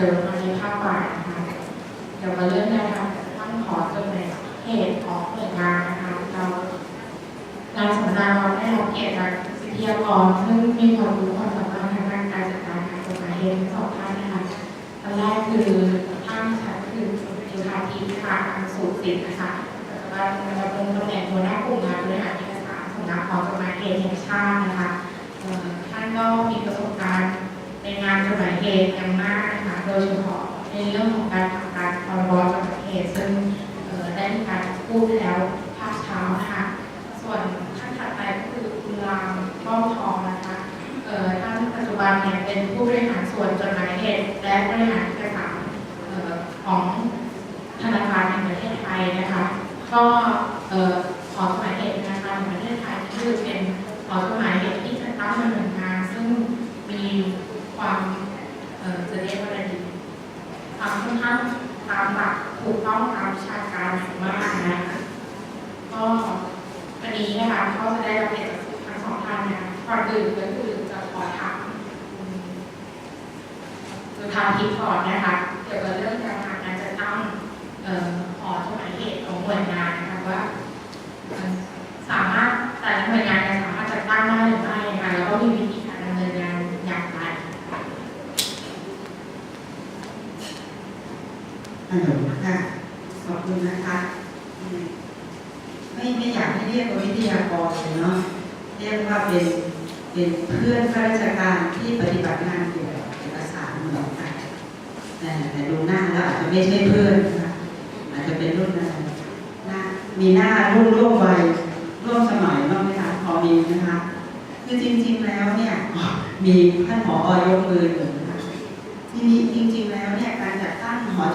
ดิมมาในภาคบ่ายนะคะเดี๋ยวมาเริ่มแนวทางตั้งขอจดหมายเหตุของหน่วยงานนะคะเรานายสำนักเราได้รับเกียรติจากวิทยากรซึ่งมีความรู้ความสามารถทางด้านการจัดการการจดหมายเหตุทั้งสองท่านนะคะท่านแรกคือท่านชัดคือจุฬาธีค่ะทางสูตรสิทธิ์นะคะปัจจุบันดำรงตำแหน่งหัวหน้ากลุ่มงานบริหารเอกสารสำนักขอจดหมายเหตุแห่งชาตินะคะท่านก็มีประสบการณ์ ในงานจดหมายเหตุอย่างมากนะคะโดยเฉพาะในเรื่องของการทำการพรบจดหมายเหตุซึ่งได้มีการพูดแล้วภาคเช้านะคะส่วนท่านถัดไปก็คือคุณรามป้อมทองนะคะเอ่อท่านปัจจุบันเนี่ยเป็นผู้บริหารส่วนจดหมายเหตุและบริหารเอกสารของธนาคารแห่งประเทศไทยนะคะก็เอ่อขอจดหมายเหตุธนาคารแห่งประเทศไทยที่เป็นขอจดหมายเหตุงดำเนินงานซึ่งมีความเอ่อจะเรียกว่าอะไรดีความค่อนข้างตามหลักถูกต้องตามวิชาการอย่างมากนะคะก็วันนี้นะคะก็จะได้รับเกียรติจากทั้งสองท่านนะก่อนอื่นก็คือจะขอถามสุธาทิพย์ก่อนนะคะ เกี่ยวกับเรื่องการทำการจัดตั้งเอ่อขอจดหมายเหตุของหน่วยงานนะคะว่าเอ่อสามารถแต่ละหน่วยงานเนี่ยสามารถจัดตั้งได้หรือไม่นะคะแล้วก็มีวิธีการดำเนินงานอย่างไร ฮัลโหล ค่ะขอบคุณนะคะไม่ไม่อยากให้เรียกว่าวิทยากรเลยเนาะเรียกว่าเป็นเป็นเพื่อนข้าราชการที่ปฏิบัติงานเกี่ยวกับเอกสารเหมือนกันแต่แต่ดูหน้าแล้วอาจจะไม่ใช่เพื่อนนะคะอาจจะเป็นรุ่นอะไรหน้ามีหน้ารุ่นร่วมวัยร่วมสมัยบ้างไหมคะพอมีนะคะคือจริง ๆแล้วเนี่ยมีท่านผอยกมืออยู่นะ ทีนี้จริงๆ แล้วเนี่ยการจัด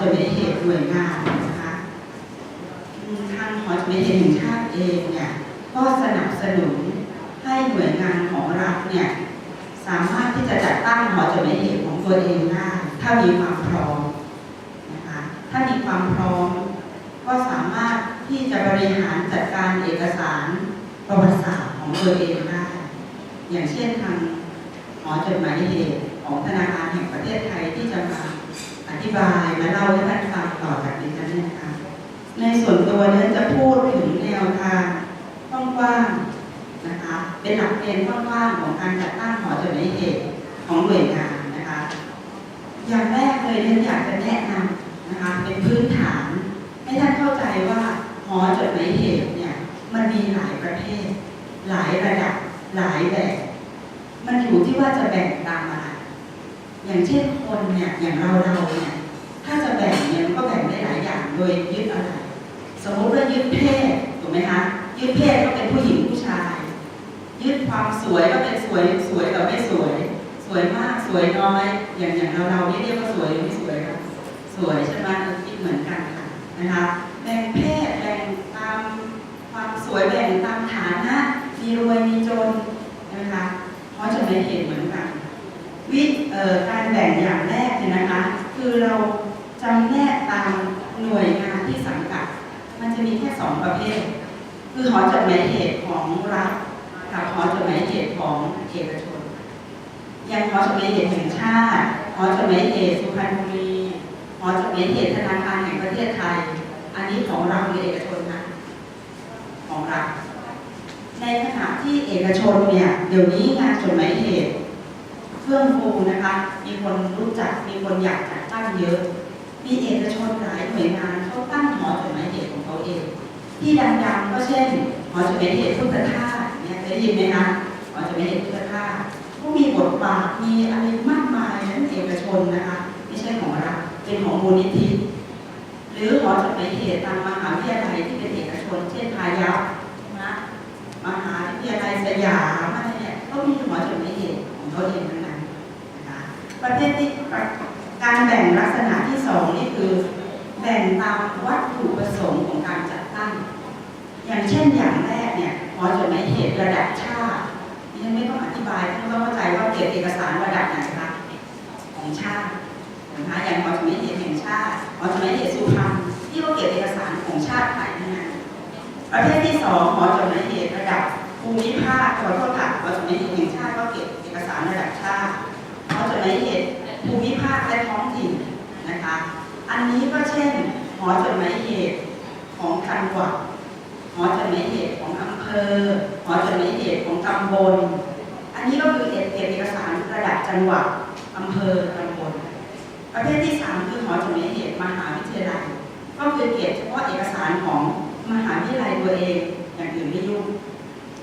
ตั้งหอดหมายเหตุหน่วยงานนะคะทางหอจดหมายเหตุแห่งชาติเองเนี่ยก็สนับสนุนให้หน่วยงานของรัฐเนี่ยสามารถที่จะจัดตั้งหอจดหมายเหตุของตัวเองได้ถ้ามีความพร้อมนะคะถ้ามีความพร้อม ก็สามารถที่จะบริหารจัดการเอกสารประวัติศาสตร์ของตัวเองได้อย่างเช่นทางหอจดหมายเหตุของธนาคารแห่งประเทศไทยที่จะมา อธิบายมาเล่าให้ท่านฟังต่อจากดิฉันนะคะในส่วนตัวเนี่ยจะพูดถึงแนวทางกว้างๆนะคะ เป็นหลักเกณฑ์กว้างๆของการจัดตั้งหอจดหมายเหตุของหน่วยงานนะคะ อย่างแรกเลยเนี่ยอยากจะแนะนำนะคะ เป็นพื้นฐาน ให้ท่านเข้าใจว่าหอจดหมายเหตุเนี่ยมันมีหลายประเภทหลายระดับหลายแบบ มันอยู่ที่ว่าจะแบ่งตามอะไร อย่างเช่นคนเนี่ยอย่างเราเราเนี่ยถ้าจะแบ่งเนี่ยมันก็แบ่งได้หลายอย่างโดยยึดอะไรสมมติว่ายึดเพศถูกไหมคะยึดเพศก็เป็นผู้หญิงผู้ชาย ยึดความสวยก็เป็นสวยสวยกับไม่สวย สวยมากสวยน้อย อย่างอย่างเราเรานี่เรียกว่าสวยหรือไม่สวยครับสวยใช่ไหมเออคิดเหมือนกันค่ะนะคะแบ่งเพศแบ่งตามความสวยแบ่งตามฐานะมีรวยมีจนนะคะเพราะจะไม่เห็นเหมือน การแบ่งอย่างแรกเนี่ยนะคะ คือเราจำแนกตามหน่วยงานที่สังกัด มันจะมีแค่สองประเภท คือหอจดหมายเหตุของรัฐกับหอจดหมายเหตุของเอกชน อย่างหอจดหมายเหตุแห่งชาติหอจดหมายเหตุสุพรรณบุรีหอจดหมายเหตุธนาคารแห่งประเทศไทย อันนี้ของเราหรือเอกชนนะของรัฐในขณะที่เอกชนเนี่ยเดี๋ยวนี้งานจดหมายเหตุ เฟื่องฟูนะคะ มีคนรู้จัก มีคนอยากจัดตั้งเยอะ มีเอกชนหลายหน่วยงานเขาตั้งหอจดหมายเหตุของเขาเอง ที่ดังๆก็เช่น หอจดหมายเหตุพุทธทาสเนี่ยเคยได้ยินไหมคะหอจดหมายเหตุพุทธทาสก็มีบทบาท มีอะไรมากมายนั้นเอกชนนะคะ ไม่ใช่ของรัฐ เป็นของมูลนิธิ หรือหอจดหมายเหตุตามมหาวิทยาลัยที่เป็นเอกชน เช่นพายัพนะมหาวิทยาลัยสยามอะไรเนี่ยก็มีหอจดหมายเหตุของเขาเองทั้งนั้นนะคะ ประเภทที่การแบ่งลักษณะที่สองนี่คือ แบ่งตามวัตถุประสงค์ของการจัดตั้ง อย่างเช่นอย่างแรกเนี่ยหอจดหมายเหตุระดับชาติดิฉันไม่ต้องอธิบายท่านต้องเข้าใจว่าเก็บเอกสารระดับไหนคะของชาตินะคะอย่างหอจดหมายเหตุแห่งชาติหอจดหมายเหตุสุพรรณที่ก็เก็บเอกสารของชาติไทยทั้งนั้นประเภทที่สองหอจดหมายเหตุระดับภูมิภาคขอโทษค่ะหอจดหมายเหตุแห่งชาติก็เก็บเอกสารระดับชาติ ยเหตุภูมิภาคและท้องถิ่นนะคะ อันนี้ก็เช่น หอจดหมายเหตุของจังหวัดหอจดหมายเหตุของอำเภอ หอจดหมายเหตุของตำบล อันนี้ก็คือเอกเอกสารระดับจังหวัดอำเภอตำบล ประเภทที่ 3 คือหอจดหมายเหตุมหาวิทยาลัย ก็คือเก็บเฉพาะเอกสารของมหาวิทยาลัยตัวเองอย่างอื่นไม่ยุ่ง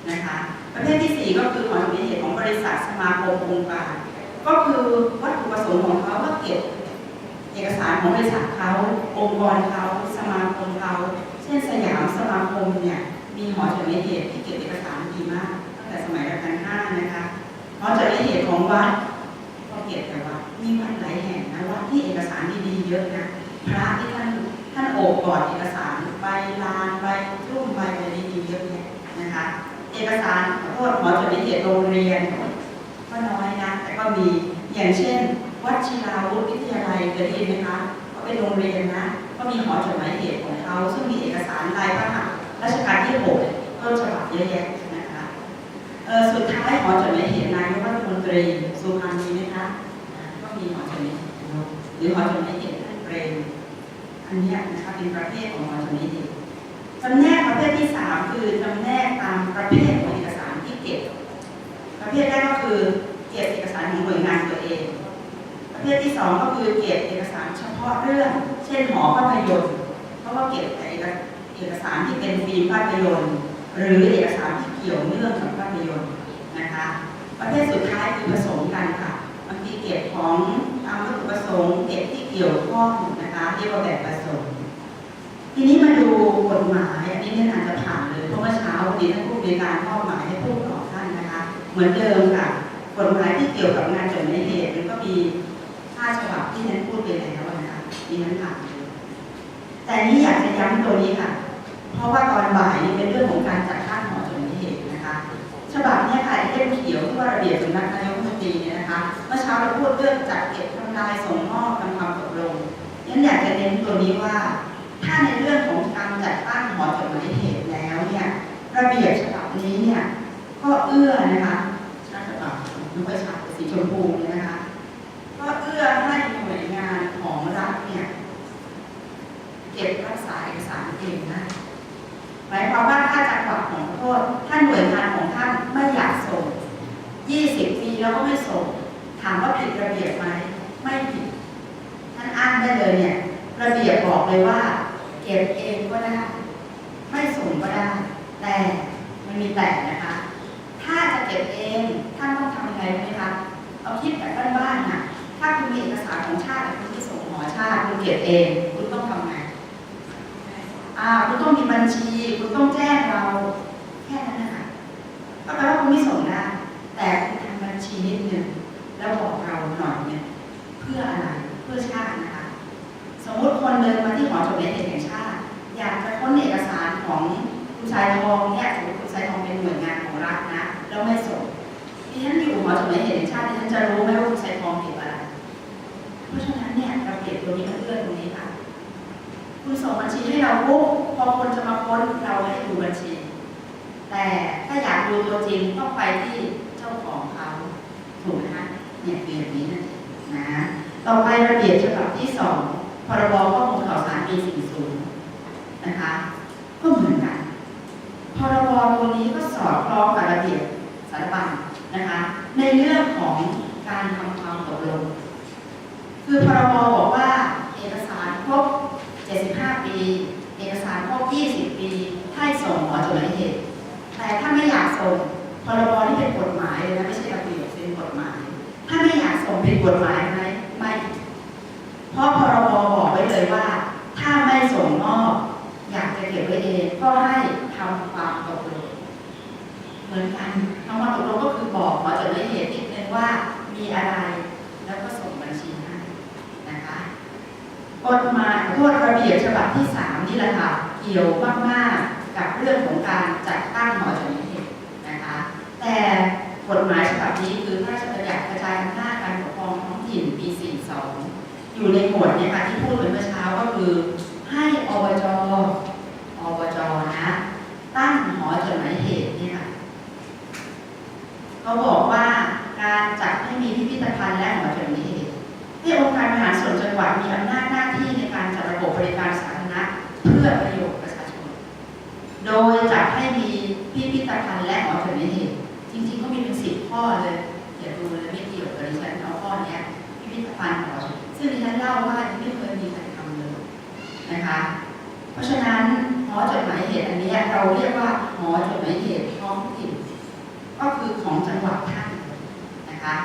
นะคะ ประเภทที่ 4 ก็คือหอจดหมายเหตุของบริษัทสมาคมองค์การ ก็คือวัตถุประสงค์ของเขาว่าเก็บเอกสารของบริษัทเขาองค์กรเขาสมาคมเขาเช่นสยามสมาคมเนี่ยมีหอจดหมายเหตุที่เก็บเอกสารดีมากตั้งแต่สมัยรัชกาลห้านะคะหอจดหมายเหตุของวัดก็เก็บแต่วัดมีวัดหลายแห่งนะวัดที่เอกสารดีๆเยอะนะพระที่ท่านท่านโอบกอดเอกสารใบลานใบรุ่มใบอะไรดีๆเยอะแยะนะคะ เอกสารขอโทษหอจดหมายเหตุโรงเรียน ก็น้อยนะแต่ก็มีอย่างเช่น วัดชิราวุธวิทยาลัยเคยได้ยินไหมคะก็เป็นโรงเรียนนะก็มีหอจดหมายเหตุของเขาซึ่งมีเอกสารลายพระหัตถ์รัชกาลที่หกต้นฉบับเยอะแยะนะคะเออสุดท้ายหอจดหมายเหตุนายกรัฐมนตรีสุพรรณมีไหมคะก็มีหอจดหมายเหตุหรือหอจดหมายเหตุท่านเปรมอันนี้นะคะเป็นประเภทของหอจดหมายเหตุจำแนกประเภทที่สามคือจำแนกตามประเภทของเอกสารที่เก็บ ประเภทแรกก็คือเก็บเอกสารของหน่วยงานตัวเอง ประเภทที่สองก็คือเก็บเอกสารเฉพาะเรื่อง เช่นหอภาพยนตร์เพราะว่าเก็บแต่เอกสารที่เป็นฟิล์มภาพยนตร์ หรือเอกสารที่เกี่ยวเนื่องกับภาพยนตร์นะคะ ประเภทสุดท้ายคือผสมกันค่ะบางทีเก็บของตามวัตถุประสงค์เก็บที่เกี่ยวข้องนะคะเรียกว่าแบบผสมทีนี้มาดูกฎหมายอันนี้เนี่ยอาจจะผ่านเลยเพราะเมื่อเช้าวันนี้ท่านผู้บริการมอหมายให้ผู้ต่อท่าน เหมือนเดิมค่ะกฎหมายที่เกี่ยวกับงานจดหมายเหตุมันก็มีห้าฉบับที่นั้นพูดไปแล้วนะคะมีนั้นผ่านเลยแต่นี้อยากจะย้ำตัวนี้ค่ะ เพราะว่าตอนบ่ายเป็นเรื่องของการจัดตั้งหอจดหมายเหตุนะคะฉบับนี้ค่ะเล่มเขียวที่ว่าระเบียบสำนักนายกรัฐมนตรีเนี่ยนะคะเมื่อเช้าเราพูดเรื่องจัดเก็บทำลายส่งมอบทำความตกลงงั้นอยากจะเน้นตัวนี้ว่า ถ้าในเรื่องของการจัดตั้งหอจดหมายเหตุแล้วเนี่ยระเบียบฉบับนี้เนี่ย ก็เอื้อนะคะชัดฉบับไม่ค่อยชัดสีชมพูเนี่ยนะคะ ก็เอื้อให้หน่วยงานของรัฐเนี่ย เก็บรักษาเอกสารเองนะหมายความว่าถ้าจังหวัดของโทษถ้านหน่วยงานของท่านไม่อยากส่ง 20 ปีแล้วก็ไม่ส่ง ถามว่าผิดระเบียบไหม ไม่ผิด ท่านอ้างได้เลยเนี่ย ระเบียบบอกเลยว่า เก็บเองก็ได้ ไม่ส่งก็ได้ แต่มันมีแต่นะ เก็บเองท่านต้องทำยังไงไหมคะเอาคิดแบบบ้านๆนะถ้าคุณมีเอกสารของชาติคุณที่ส่งหอชาติคุณเก็บเองคุณต้องทำไงอ่าคุณต้องมีบัญชี คุณต้องแจ้งเราแค่นั้นนะคะก็แปลว่าคุณไม่ส่งได้แต่คุณทำบัญชีนิดหนึ่งแล้วบอกเราหน่อยเนี่ยเพื่ออะไรเพื่อชาตินะคะ สมมติคนเดินมาที่หอจดหมายเหตุแห่งชาติ อยากจะค้นเอกสารของคุณชายทองเนี่ยสมมติคุณชายทองเป็นหน่วยงานของรัฐนะ แล้วไม่ส่งดิฉันอยู่หอจดหมายเหตุชาติดิฉันจะรู้ไหมว่าคุณชายทองเก็บอะไร เพราะฉะนั้นเนี่ยเราเก็บตัวนี้มันเอื้อตรงนี้ค่ะ คุณส่งบัญชีให้เราปุ๊บพอคนจะมาค้นเราให้ดูบัญชี แต่ถ้าอยากดูตัวจริงต้องไปที่เจ้าของเขาถูกไหมคะเนี่ยเป็นแบบนี้นั่นเองนะ ต่อไประเบียบฉบับที่สองพรบข้อมูลข่าวสารปี 40 นะคะ ก็เหมือนกัน พรบตัวนี้ก็สอดคล้องกับระเบียบ สารบัญนะคะ ในเรื่องของการทำความตกลง คือพรบบอกว่าเอกสารครบ 75 ปี เอกสารครบ 20 ปีให้ส่งหอจดหมายเหตุ แต่ถ้าไม่อยากส่งพรบนี่เป็นกฎหมายเลยนะไม่ใช่ระเบียบเป็นกฎหมาย ถ้าไม่อยากส่งเป็นกฎหมายไหมไม่เพราะพรบบอกไว้เลยว่า ถ้าไม่ส่งมอบอยากจะเก็บไว้เองก็ให้ทำความตกลงเหมือนกันทำความตกลงก็คือบอกหมอจดหมายเหตุนิดนึงว่ามีอะไร แล้วก็ส่งบัญชีให้นะคะก ฎหมายโทษระเบียบฉบับที่สามนี่แหละค่ะ เกี่ยวมากๆกับเรื่องของการจัดตั้งหอจดหมายเหตุนะคะ แต่กฎหมายฉบับนี้คือพระราชบัญญัติกระจายอำนาจการปกครองท้องถิ่นปี 42 อยู่ในหมวดเนี่ยค่ะที่พูดไปเมื่อเช้าก็คือให้อบจอบจนะ ตั้งหอจดหมายเหตุเนี่ยค่ะเขาบอกว่าการจัดให้มีพิพิธภัณฑ์และหอจดหมายเหตุที่องค์การบริหารส่วนจังหวัดมีอำนาจ พิพิธภัณฑ์หอซึ่งดิฉันเล่าว่าไม่เคยมีใครทำเลยนะคะ เพราะฉะนั้นหอจดหมายเหตุอันนี้เราเรียกว่าหอจดหมายเหตุท้องถิ่นก็คือของจังหวัดท่านนะคะ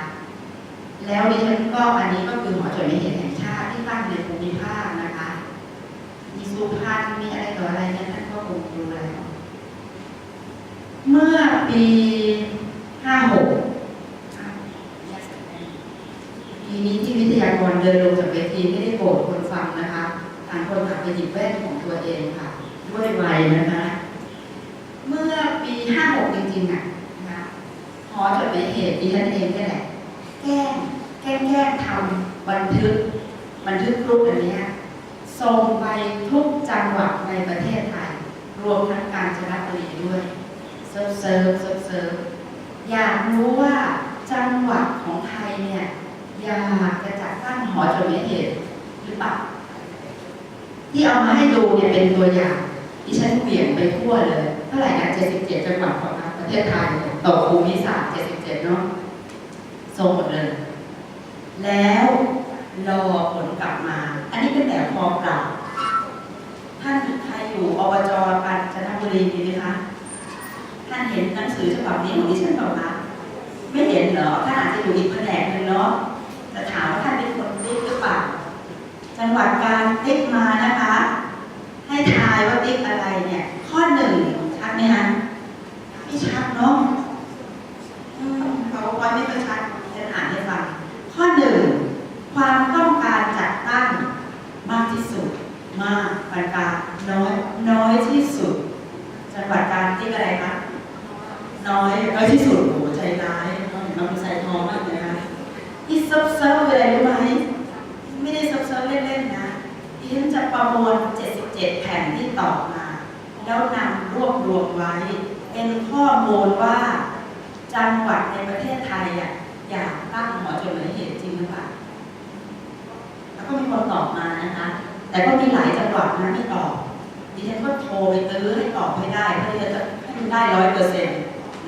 แล้วดิฉันก็อันนี้ก็คือหอจดหมายเหตุแห่งชาติที่ตั้งในภูมิภาคนะคะมีสุพรรณมีอะไรต่ออะไรเนี่ยท่านก็คงรู้แล้วเมื่อปี56 ปีนี้ ที่วิทยากรเดินลงจากเวทีไม่ได้โกรธคนฟังนะคะต่างคนต่างไปหยิบแว่นของตัวเองค่ะ ด้วยวัยนะคะ เมื่อปี56จริงๆอะนะคะหอจดหมายเหตุดิฉันเองนี่แหละ แกล้งแกล้งแกล้งทำบันทึก บันทึกรูปอันเนี้ยส่งไปทุกจังหวัดในประเทศไทย รวมทั้งกาญจนบุรีด้วยเซิร์ฟเซิร์ฟเซิร์ฟเซิร์ฟอยากรู้ว่าจังหวัดของไทยเนี่ย อยากจะจัดตั้งหอจดหมายเหตุหรือเปล่าที่เอามาให้ดูเนี่ยเป็นตัวอย่างที่ฉันเปลี่ยนไปทั่วเลยเท่าไหร่นะ77 จังหวัดของประเทศไทยต่อภูมิศาสตร์77 เนาะส่งหมดเลย แล้วรอผลกลับมา อันนี้เป็นแบบพอเปล่าท่านใครอยู่อบจกาญจนบุรีมีไหมคะ ท่านเห็นหนังสือฉบับนี้ของดิฉันเปล่าคะไม่เห็นเหรอท่านอาจจะอยู่อีกแผนกหนึ่งเนาะ จะถามว่าท่านเป็นคนติ๊กหรือเปล่าจังหวัดการติ๊กมานะคะ ให้ทายว่าติ๊กอะไรเนี่ย ข้อหนึ่งชัดไหมคะไม่ชัดเนาะเขาบอกว่าไม่ค่อยชัดฉันอ่านให้ฟังข้อหนึ่งความต้องการจัดตั้งมากที่สุด มากปานกลางน้อยน้อยที่สุด จังหวัดการติ๊กอะไรคะน้อยน้อยที่สุดโอ้ใจร้ายน้องน้องใส่ทองมากเลย นะที่เซิร์ฟเซิร์ฟคืออะไรรู้ไหม ไม่ได้ซิร์ฟเซิร์ฟเล่นๆนะดิฉันจะประมวล 77 แผ่นที่ตอบมา แล้วนำรวบรวมไว้ เป็นข้อมูลว่า จังหวัดในประเทศไทยอะอยากตั้งหอจดหมายเหตุจริงหรือเปล่าแล้วก็มีคนตอบมานะคะ แต่ก็มีหลายจังหวัดนะที่ตอบดิฉันก็โทรไปตื้อให้ตอบให้ได้เพื่อจะให้มันได้ร้อยเปอร์เซ็นต์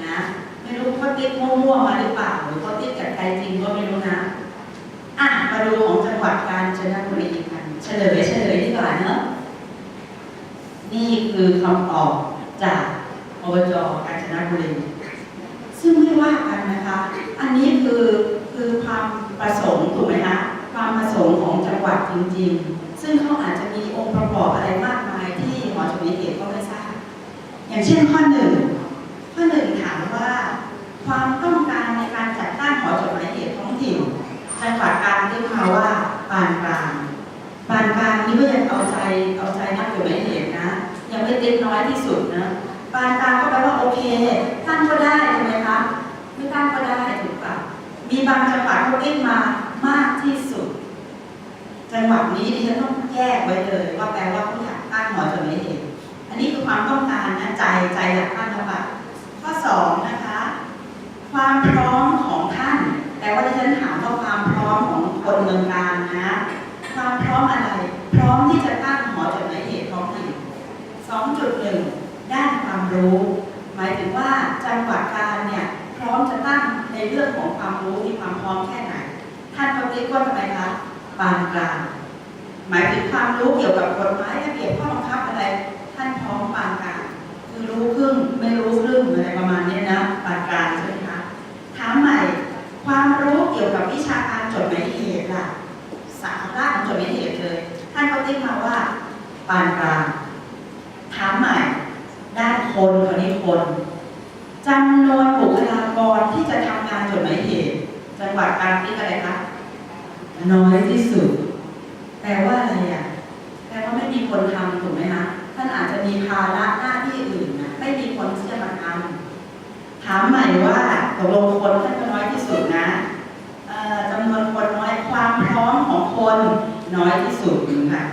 นะ ไม่รู้เขาติ๊กมั่วๆมาหรือเปล่าหรือ ใจจริงก็ไม่รู้นะ อะมาดูของจังหวัดกาญจนบุรีกันเฉลยเฉลยดีกว่าเนอะนี่คือคำตอบจากอบจกาญจนบุรีซึ่งไม่ว่ากันนะคะ อันนี้คือคือความประสงค์ถูกไหมคะความประสงค์ของจังหวัดจริง ๆ ซึ่งเขาอาจจะมีองค์ประกอบอะไรมากมายที่หมอชมิเหตุก็ไม่ทราบอย่างเช่นข้อหนึ่ง ไม่เล็กน้อยที่สุดนะปานกลางก็แปลว่าโอเคตั้งก็ได้ใช่ไหมคะไม่ตั้งก็ได้ถูกปะมีบางจังหวัดเขาเรียกมามากที่สุด จังหวัดนี้ดิฉันต้องแยกไว้เลยว่าแปลว่าเขาอยากตั้งหอจดหมายเหตุอันนี้คือความต้องการนะใจใจอยากตั้งหรือเปล่าข้อสองนะคะ ความพร้อมของท่าน แต่ว่าที่ฉันถามว่าความพร้อมของคนเมืองการนะ ความพร้อมอะไร พร้อมที่จะตั้งหอจดหมายเหตุท้องถิ่นสองจุดหนึ่งด้านความรู้ หมายถึงว่าจังหวัดการเนี่ยพร้อมจะตั้งใน เรื่องของความรู้มีความพร้อมแค่ไหน ท่านก็เรียกว่าทำไมคะปานกลาง หมายถึงความรู้เกี่ยวกับกฎหมายระเบียบข้อบังคับอะไร ท่านพร้อมปานกลางคือรู้ครึ่งไม่รู้ครึ่งอะไรประมาณนี้นะปานกลางใช่ไหมคะถามใหม่ความรู้เกี่ยวกับวิชาการจดหมายเหตุล่ะสาระของจดหมายเหตุเลย ท่านก็ติ๊กมาว่าปานกลางถามใหม่ด้านคนคนนี้คน จำนวนบุคลากรที่จะทำงานจดหมายเหตุจังหวัดการติ๊กอะไรคะน้อยที่สุดแปลว่าอะไรอะแปลว่าไม่มีคนทำถูกไหมคะท่านอาจจะมีภาระหน้าที่อื่นนะไม่มีคนที่จะมาทำถามใหม่ว่าตกลงคนท่านน้อยที่สุดนะจำนวนคนน้อยความพร้อมของคนน้อยที่สุดเหมือนกัน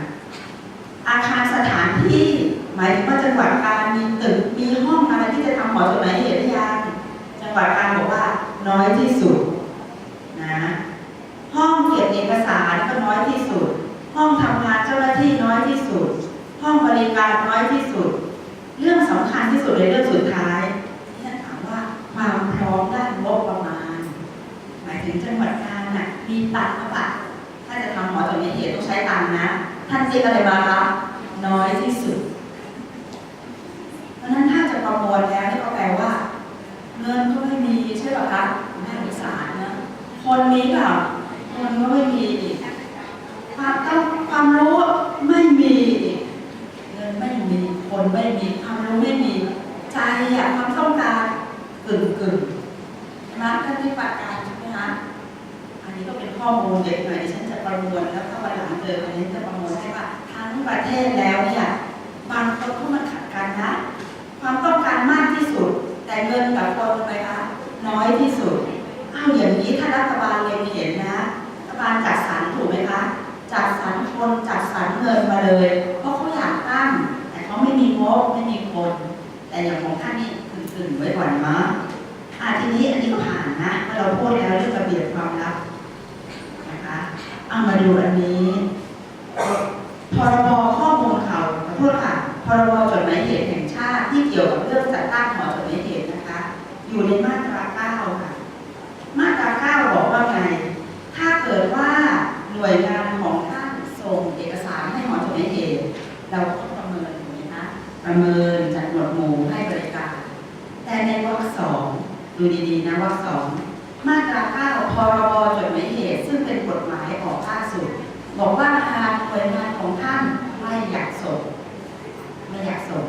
อาคารสถานที่ หมายถึงว่าจังหวัดการมีตึกมีห้องอะไรที่จะทำหอจดหมายเหตุยังจังหวัดการบอกว่าน้อยที่สุดนะห้องเก็บเอกสารก็น้อยที่สุด ห้องทำงานเจ้าหน้าที่น้อยที่สุด ห้องบริการน้อยที่สุด เรื่องสำคัญที่สุดในเรื่องสุดท้ายที่ท่านถามว่าความพร้อมด้านงบประมาณ หมายถึงจังหวัดการน่ะมีตังค์หรือเปล่าถ้าจะทำหอจดหมายเหตุต้องใช้ตังนะ ท่านติ๊กอะไรมาคะน้อยที่สุด เพราะฉะนั้นถ้าจะประม วลแล้วนี่ก็แปลว่า เงินก็ไม่มีใช่ป่ะคะแม่สงสารนะคนมีเปล่าคนก็ไม่มีความต้องความรู้ไม่มีเงินไม่มีคนไม่มีความรู้ไม่มีใจอะความต้องการกึ่งกึ่งๆใช่ไหมท่านที่ประการใช่ไหมคะอันนี้ก็เป็นข้อมูลเด็กหน่อยดิฉันจะประมวลแล้วถ้าวันหลังเจออันนี้จะประมวลให้ว่าทั้งประเทศแล้วเนี่ยบางคนก็มันขัดกันนะ ความต้องการมากที่สุด แต่ เงินกับคนไปคะน้อยที่สุดอ้าวอย่างนี้ถ้ารัฐบาลเล็งเห็นนะรัฐบาลจัดสรรถูกไหมคะจัดสรรคนจัดสรรเงินมาเลย เพราะเขาอยากตั้ง แต่เขาไม่มีงบไม่มีคน แต่อย่างของท่านนี่กึ่งๆไว้ก่อนมั้งอะทีนี้อันนี้ก็ผ่านนะเมื่อเราพูดแล้วเรื่องระเบียบความลับนะคะเอามาดูอันนี้พรบ อยู่ในมาตราเก้าค่ะ มาตราเก้าบอกว่าไง ถ้าเกิดว่าหน่วยงานของท่านส่งเอกสารให้หมอจดหมายเหตุเราก็ประเมินถูกไหมคะประเมินจัดหมวดหมู่ให้บริการ แต่ในวรรคสองดูดีๆนะวรรคสองมาตราเก้าพรบจดหมายเหตุ ซึ่งเป็นกฎหมายออกล่าสุด บอกว่าหากหน่วยงานของท่านไม่อยากส่งไม่อยากส่ง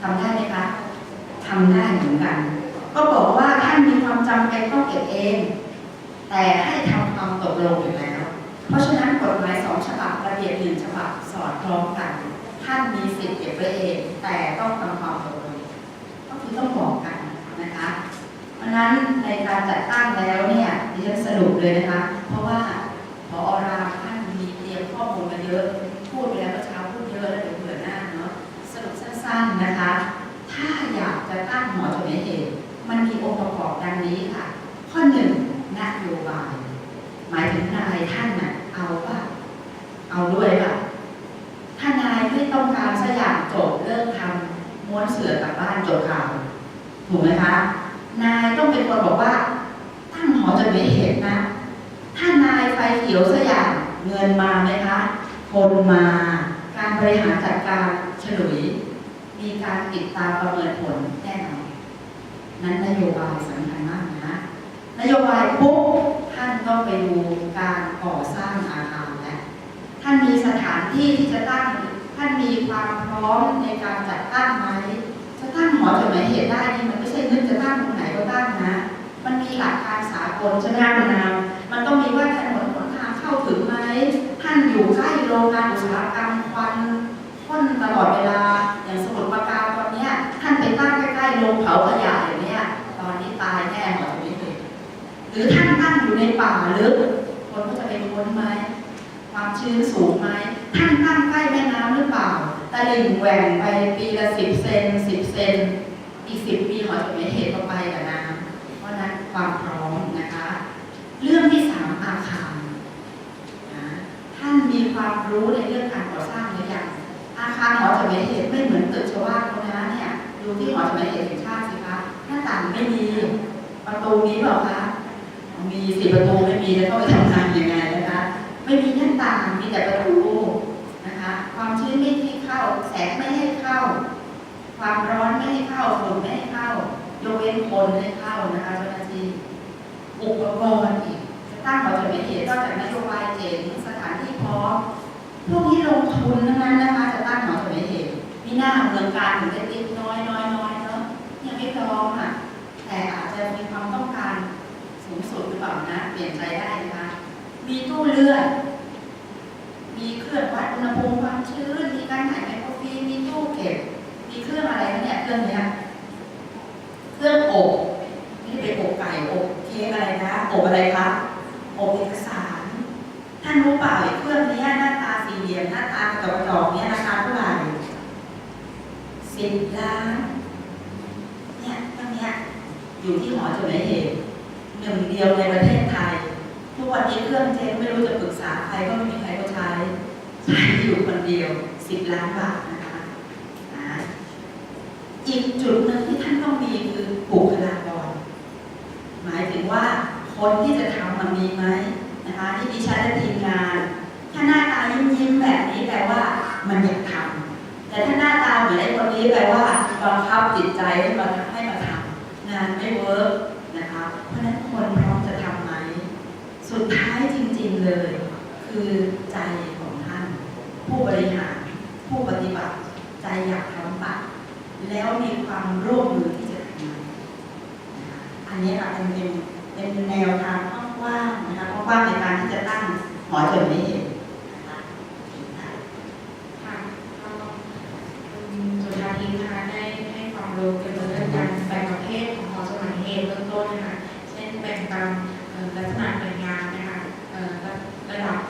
ทำได้ไหมคะทำได้เหมือนกัน ก็บอกว่าท่านมีความจำเป็นต้องเก็บเอง แต่ให้ทำความตกลงอยู่แล้ว เพราะฉะนั้นกฎหมายสองฉบับระเบียบหนึ่งฉบับสอดคล้องกัน ท่านมีสิทธิ์เก็บไว้เอง แต่ต้องทำความตกลงก็คือต้องบอกกันนะคะ เพราะฉะนั้นในการจัดตั้งแล้วเนี่ยดิฉันสรุปเลยนะคะ เพราะว่าพออรามท่านมีเตรียมข้อมูลมาเยอะพูดไปแล้วเมื่อเช้าพูดเยอะแล้วเดี๋ยวเบื่อหน้าเนาะสรุปสั้นๆนะคะ ถ้าอยากจะตั้งหมอจดหมายเหตุ มันมีองค์ประกอบดังนี้ค่ะ ข้อหนึ่งนโยบาย หมายถึงนายท่านน่ะเอาป่ะเอาด้วยป่ะถ้านายไม่ต้องการสักอย่างจบเลิกทำม้วนเสือกลับบ้านจบข่าวถูกไหมคะ นายต้องเป็นคนบอกว่าตั้งหอจดหมายเหตุนะ ถ้านายไฟเขียวสักอย่างเงินมาไหมคะคนมาการบริหารจัดการฉลุย มีการติดตามประเมินผลแน่นอน นั้นนโยบายสำคัญมากนะ นโยบายปุ๊บท่านต้องไปดูการก่อสร้างอาคารและท่านมีสถานที่ที่จะตั้ง ท่านมีความพร้อมในการจัดตั้งไหมจะตั้งหอจดหมายเหตุได้นี่มันไม่ใช่นึกจะตั้งตรงไหนก็ตั้งนะ มันมีหลักการสากลใช่ไหมคุณนามมันต้องมีว่าถนนหนทางเข้าถึงไหมท่านอยู่ใกล้โรงงานอุตสาหกรรมควันพ่นตลอดเวลาอย่างสมุทรปราการตอนนี้ท่านไปตั้งใกล้ๆโรงเผาขยะอย่างเนี้ย ตอนนี้ตายแน่หมดไม่เลย หรือท่านตั้งอยู่ในป่าลึกคนก็จะไปค้นไหมความชื้นสูงไหมท่านตั้งใกล้แม่น้ำหรือเปล่าตะลิ่งแหว่งไปปีละสิบเซนสิบเซนอีกสิบปีหอจะไม่เหตุก็ไปกับน้ำเพราะนั้นความพร้อมนะคะ เรื่องที่สามอาคารนะท่านมีความรู้ในเรื่องการก่อสร้างหรือยังอาคารหอจะไม่เหตุไม่เหมือนตึกชาวบ้านเขานะเนี่ยดูที่หอจะไม่เหตุแห่งชาติสิคะหน้าต่างไม่มีประตูมีเปล่าคะ มีสิประตูไม่มีแล้วก็ไปทำงานยังไงนะคะ ไม่มีหน้าต่างมีแต่ประตูนะคะ ความชื้นไม่ให้เข้า แสงไม่ให้เข้า ความร้อนไม่ให้เข้าฝนไม่ให้เข้ายกเว้นคนให้เข้านะคะเจ้าหน้าที่อุปกรณ์อีกตั้งหอจดหมายเหตุนอกจากนโยบายเจ๋งสถานที่พร้อมพวกนี้ลงทุนทั้งนั้นนะคะ จะตั้งหอจดหมายเหตุมีหน้าเมืองการถึงได้ติดน้อยน้อยน้อยเนาะยังไม่พร้อมอะแต่อาจจะมีความต้องการ สูงสุดหรือเปล่านะ เปลี่ยนใจได้นะคะ มีตู้เลือดมีเครื่องวัดอุณหภูมิความชื้น มีการถ่ายไมโครฟิล์มมีตู้เก็บ มีเครื่องอะไรเนี่ยเครื่องเนี้ยเครื่องอบไม่ได้เป็นอบไก่อบเค้กอะไรนะอบอะไรคะอบเอกสาร ท่านรู้เปล่าเครื่องนี้หน้าตาสี่เหลี่ยมหน้าตากระจกกระจอกเนี้ยราคาเท่าไหร่สิบล้านเนี่ยเครื่องเนี้ยอยู่ที่หอจดหมายเหตุ หนึ่งเดียวในประเทศไทย ทุกวันนี้เครื่องเทสไม่รู้จะปรึกษาใครก็ไม่มีใครก็ใช้ใช้อยู่คนเดียวสิบล้านบาทนะคะอีกจุดหนึ่งที่ท่านต้องมีคือบุคลากร หมายถึงว่าคนที่จะทำมันมีไหมนะคะที่ดิฉันและทีมงานถ้าหน้าตายิ้มยิ้มแบบนี้แปลว่ามันอยากทำแต่ถ้าหน้าตาเหมือนไอ้คนนี้แปลว่าบังคับจิตใจให้มาให้มาทำงานไม่เวิร์ก สุดท้ายจริงๆเลย คือใจของท่าน ผู้บริหาร ผู้ปฏิบัติ ใจอยากทำบัตรแล้วมีความร่วมมือที่จะทำอันนี้ค่ะเป็นเป็นแนวทางกว้างนะคะกว้างในการที่จะตั้งหอจดนี้สุดท้ายนี้นคะได้ให้ความรู้เกี่ยวกับเรื่องการแบ่งประเภทของหอจดหมายเหตุเบื้องต้นนะคะเช่นแบ่งตามลักษณะ 在哪